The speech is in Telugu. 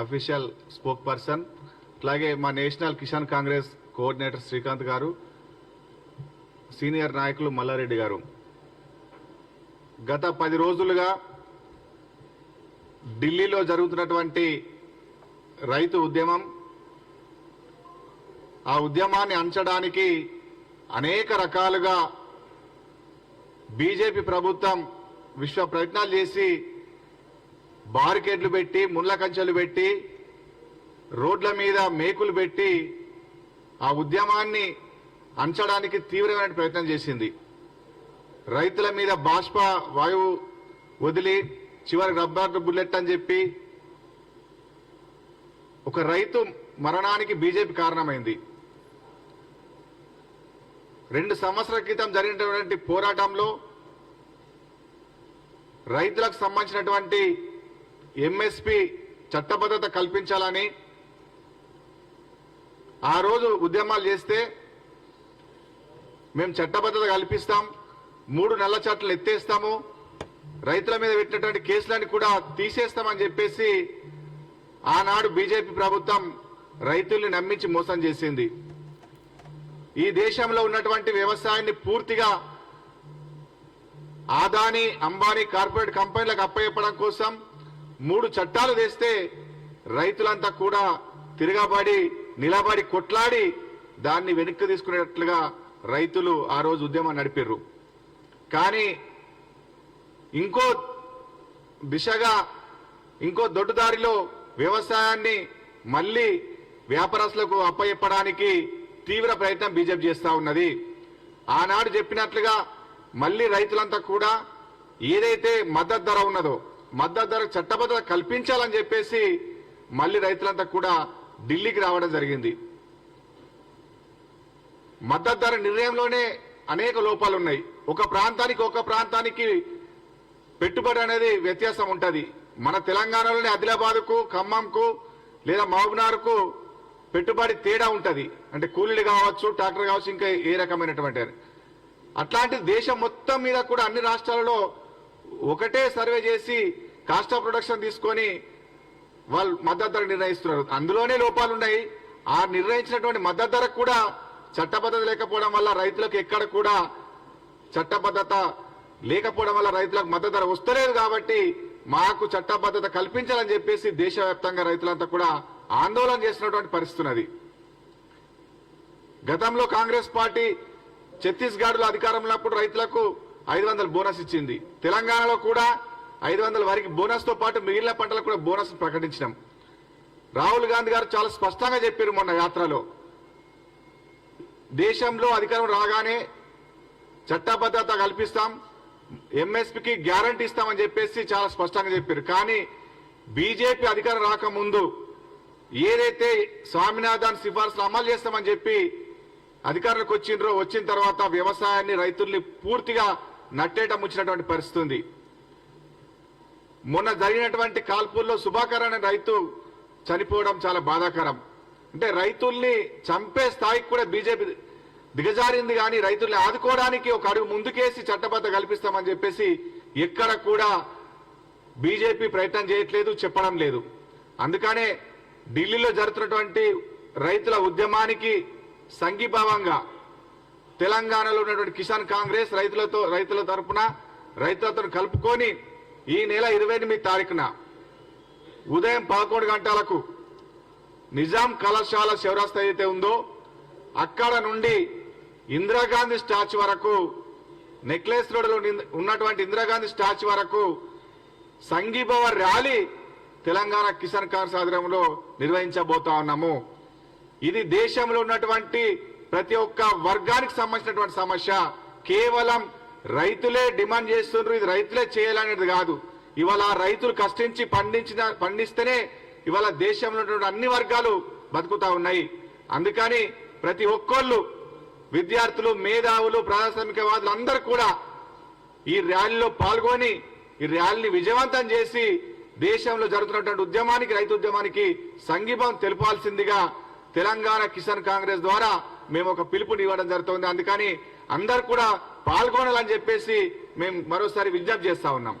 అఫీషియల్ స్పోక్ పర్సన్ అలాగే మా national Kisan Congress coordinator Srikanth garu senior నాయకులు మల్లారెడ్డి గారు. గత పది రోజులుగా ఢిల్లీలో జరుగుతున్నటువంటి రైతు ఉద్యమం ఆ ఉద్యమాన్ని అంచడానికి అనేక రకాలుగా బీజేపీ ప్రభుత్వం విశ్వ ప్రయత్నాలు చేసి బారికేడ్లు పెట్టి ముళ్ళ కంచెలు పెట్టి రోడ్ల మీద మేకులు పెట్టి ఆ ఉద్యమాన్ని అంచడానికి తీవ్రమైన ప్రయత్నం చేసింది. రైతుల మీద బాష్ప వాయువు వదిలి చివరి రబ్బర్ బుల్లెట్ అని చెప్పి ఒక రైతు మరణానికి బీజేపీ కారణమైంది. రెండు సంవత్సరాల క్రితం జరిగినటువంటి పోరాటంలో రైతులకు సంబంధించినటువంటి ఎంఎస్పి చట్టబద్ధత కల్పించాలని ఆ రోజు ఉద్యమాలు చేస్తే మేము చట్టబద్ధత కల్పిస్తాం మూడు నెలల చట్టాలు ఎత్తేస్తాము రైతుల మీద పెట్టినటువంటి కేసులన్నీ కూడా తీసేస్తామని చెప్పేసి ఆనాడు బీజేపీ ప్రభుత్వం రైతుల్ని నమ్మించి మోసం చేసింది. ఈ దేశంలో ఉన్నటువంటి వ్యవసాయాన్ని పూర్తిగా ఆదాని అంబానీ కార్పొరేట్ కంపెనీలకు అప్పచెప్పడం కోసం మూడు చట్టాలు తెస్తే రైతులంతా కూడా తిరగబడి నిలబడి కొట్లాడి దాన్ని వెనక్కి తీసుకునేటట్లుగా రైతులు ఆ రోజు ఉద్యమం నడిపిర్రు. కానీ ఇంకో దిశగా ఇంకో దొడ్డుదారిలో వ్యవసాయాన్ని మళ్ళీ వ్యాపారస్తులకు అప్పయప్పడానికి తీవ్ర ప్రయత్నం బీజేపీ చేస్తూ ఉన్నది. ఆనాడు చెప్పినట్లుగా మళ్ళీ రైతులంతా కూడా ఏదైతే మద్దతు ధర ఉన్నదో మద్దతు ధర చట్టబద్ధత కల్పించాలని చెప్పేసి మళ్ళీ రైతులంతా కూడా ఢిల్లీకి రావడం జరిగింది. మద్దతు ధర నిర్ణయంలోనే అనేక లోపాలు ఉన్నాయి. ఒక ప్రాంతానికి ఒక ప్రాంతానికి పెట్టుబడి అనేది వ్యత్యాసం ఉంటుంది. మన తెలంగాణలోని ఆదిలాబాద్కు ఖమ్మంకు లేదా మహబూబ్నగర్కు పెట్టుబడి తేడా ఉంటుంది. అంటే కూలీలు కావచ్చు ట్రాక్టర్ కావచ్చు ఇంకా ఏ రకమైనటువంటి అట్లాంటి దేశం మొత్తం మీద కూడా అన్ని రాష్ట్రాలలో ఒకటే సర్వే చేసి కాస్ట్ ఆఫ్ ప్రొడక్షన్ తీసుకొని వాళ్ళు మద్దతు ధర నిర్ణయిస్తున్నారు. అందులోనే లోపాలు ఉన్నాయి. ఆ నిర్ణయించినటువంటి మద్దతు ధరకు కూడా చట్టబద్ధత లేకపోవడం వల్ల రైతులకు ఎక్కడ కూడా చట్టబద్ధత లేకపోవడం వల్ల రైతులకు మద్దతు ధర వస్తలేదు కాబట్టి మాకు చట్టబద్ధత కల్పించాలని చెప్పేసి దేశవ్యాప్తంగా రైతులంతా కూడా ఆందోళన చేసినటువంటి పరిస్థితి ఉన్నది. గతంలో కాంగ్రెస్ పార్టీ ఛత్తీస్గఢ్లో అధికారంలో ఉన్నప్పుడు రైతులకు ఐదు వందల బోనస్ ఇచ్చింది. తెలంగాణలో కూడా ఐదు వందల వారికి బోనస్తో పాటు మిగిలిన పంటలకు కూడా బోనస్ ప్రకటించినాం. రాహుల్ గాంధీ గారు చాలా స్పష్టంగా చెప్పారు మొన్న యాత్రలో. దేశంలో అధికారం రాగానే చట్టబద్ధత కల్పిస్తాం ఎంఎస్పికి గ్యారంటీ ఇస్తామని చెప్పేసి చాలా స్పష్టంగా చెప్పారు. కానీ బీజేపీ అధికారం రాకముందు ఏదైతే స్వామినాథన్ సిఫార్సులు అమలు చేస్తామని చెప్పి అధికారులకు వచ్చిండ్రో వచ్చిన తర్వాత వ్యవసాయాన్ని రైతుల్ని పూర్తిగా నట్టేట ముచ్చినటువంటి పరిస్థితి ఉంది. మొన్న జరిగినటువంటి కాల్పుల్లో సుభాకర్ అనే రైతు చనిపోవడం చాలా బాధాకరం. అంటే రైతుల్ని చంపే స్థాయికి కూడా బీజేపీ దిగజారింది కానీ రైతుల్ని ఆదుకోవడానికి ఒక అడుగు ముందుకేసి చట్టబద్ధ కల్పిస్తామని చెప్పేసి ఎక్కడ కూడా బీజేపీ ప్రయత్నం చేయట్లేదు చెప్పడం లేదు. అందుకనే ఢిల్లీలో జరుగుతున్నటువంటి రైతుల ఉద్యమానికి సంఘీభావంగా తెలంగాణలో ఉన్నటువంటి కిసాన్ కాంగ్రెస్ రైతులతో రైతుల తరపున రైతులతో కలుపుకొని ఈ నెల ఇరవై ఎనిమిది తారీఖున ఉదయం పదకొండు గంటలకు నిజాం కళాశాల శివరాస్త ఏదైతే ఉందో అక్కడ నుండి ఇందిరాగాంధీ స్టాచ్యూ వరకు నెక్లెస్ రోడ్లో ఉన్నటువంటి ఇందిరాగాంధీ స్టాచ్యూ వరకు సంఘీభవ ర్యాలీ తెలంగాణ కిసాన్ కాంగ్రెస్ ఆధ్వర్యంలో నిర్వహించబోతా ఉన్నాము. ఇది దేశంలో ఉన్నటువంటి ప్రతి ఒక్క వర్గానికి సంబంధించినటువంటి సమస్య కేవలం రైతులే డిమాండ్ చేస్తున్నారు ఇది రైతులే చేయాలనేది కాదు. ఇవాళ రైతులు కష్టించి పండించిన పండిస్తేనే ఇవాళ దేశంలో ఉన్నటువంటి అన్ని వర్గాలు బతుకుతా ఉన్నాయి. అందుకని ప్రతి ఒక్కళ్ళు విద్యార్థులు మేధావులు ప్రజాస్వామికవాదులు అందరూ కూడా ఈ ర్యాలీలో పాల్గొని ఈ ర్యాలీని విజయవంతం చేసి దేశంలో జరుగుతున్నటువంటి ఉద్యమానికి రైతు ఉద్యమానికి సంఘీభం తెలపాల్సిందిగా తెలంగాణ కిసాన్ కాంగ్రెస్ ద్వారా మేము ఒక పిలుపుని ఇవ్వడం జరుగుతుంది. అందుకని అందరు కూడా పాల్గొనాలని చెప్పేసి మేము మరోసారి విజ్ఞప్తి చేస్తా ఉన్నాం.